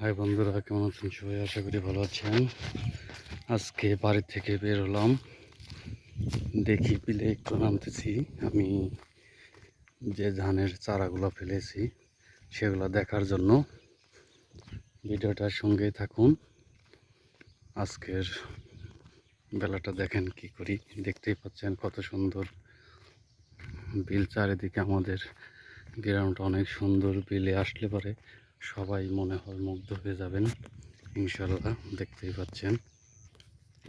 High বন্ধুরা, কেমন আছেন সবাই? আশা করি ভালো আছেন। আজকে বাড়ি থেকে বের হলাম। দেখি বিলে একটু নামতেছি আমি যে ধানের চারাগুলো ফেলেছি, সেগুলো দেখার জন্য ভিডিওটার সঙ্গে থাকুন। আজকের বেলাটা দেখেন কি করি। দেখতেই পাচ্ছেন কত সুন্দর বিল চারিদিকে আমাদের গ্রাউন্ডটা অনেক সুন্দর বিলে আসলে পরে। সবাই মনে হয় মুগ্ধ হয়ে যাবেন ইনশাল্লাহ দেখতেই পাচ্ছেন।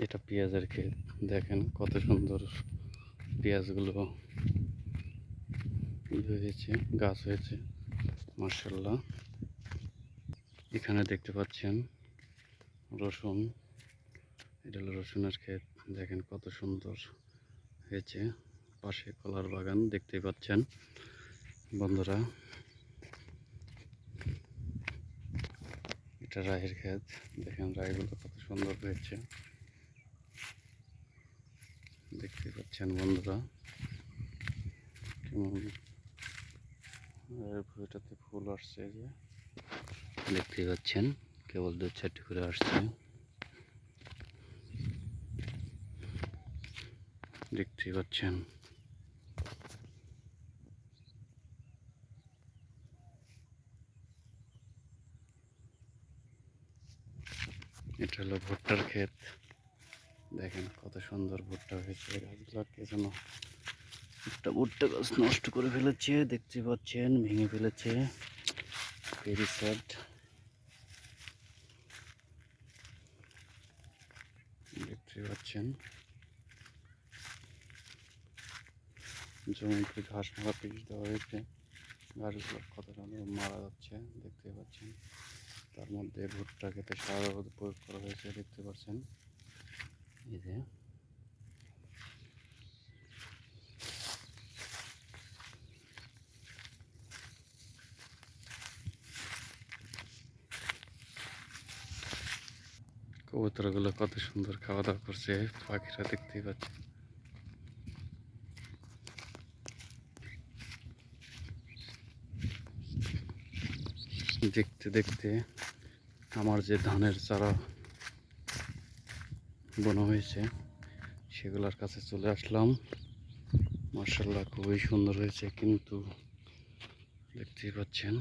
এটা পেঁয়াজের ক্ষেত, দেখেন কত সুন্দর পেঁয়াজগুলো হয়েছে, গাছ হয়েছে মার্শাল্লাহ এখানে দেখতে পাচ্ছেন রসুন, এটা হলো রসুনের ক্ষেত, দেখেন কত সুন্দর হয়েছে, পাশে কলার বাগান, দেখতেই পাচ্ছেন। বন্ধুরা এটা রায়ের ক্ষেত দেখেন রায়গুলো কত সুন্দর হয়েছে। দেখতে পাচ্ছেন বন্ধুরা। কেমন? আর ভুঁইটাতে ফুল আসছে যে। দেখতেই পাচ্ছেন, কেবল দু চারটি করে আসছে। দেখতে পাচ্ছেন। এটা হলো ভুট্টার ক্ষেত। দেখেন কত সুন্দর ভুট্টা হয়েছে গাছগুলোকে যেন একটা ভুট্টা গাছ নষ্ট করে ফেলেছে, দেখতে পাচ্ছেন, ভেঙে ফেলেছে। ভেরি স্যাড দেখতে পাচ্ছেন। জমিতে ঘাস মারা পিস দেওয়া হয়েছে, গাছগুলো কত মারা যাচ্ছে, দেখতে পাচ্ছেন। তার মধ্যে ভুট্টা খেতে সার প্রয়োগ করা হয়েছে, দেখতে পাচ্ছেন। এই যে। কবুতরগুলো কত সুন্দর খাওয়া দাওয়া করছে, পাখিরা দেখতেই পাচ্ছে দেখতে দেখতে। আমার যে ধানের চারা বোনা হয়েছে, সেগুলোর কাছে চলে আসলাম। মার্শাল্লাহ খুবই সুন্দর হয়েছে কিন্তু দেখতেই পাচ্ছেন,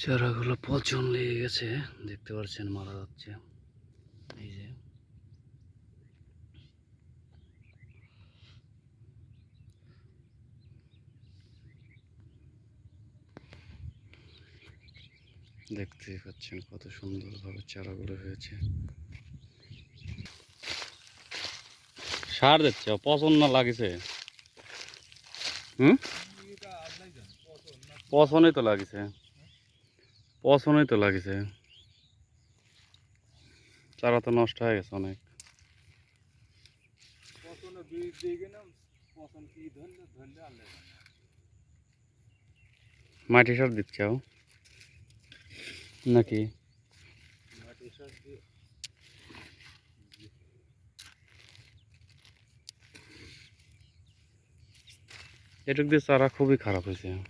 চারাগুলো পচন লেগে গেছে, দেখতে পাচ্ছেন, মারা যাচ্ছে। এই যে দেখতেই পাচ্ছেন কত সুন্দরভাবে চারাগুলো হয়েছে। সার দিচ্ছে পছন্দ না লাগিছে? হুম? পছন্দই তো লাগিছে। পছন্দই তো লাগিছে। চারা তো নষ্ট হয়ে গেছে অনেক। পছন্দ বীজ দিয়ে গেলাম পছন্দ কি ধরলে ধরলে আনলে মাটি সার দিচ্ছাও নাকি? এটুক দিয়ে চারা খুবই খারাপ হয়েছে। দেখুন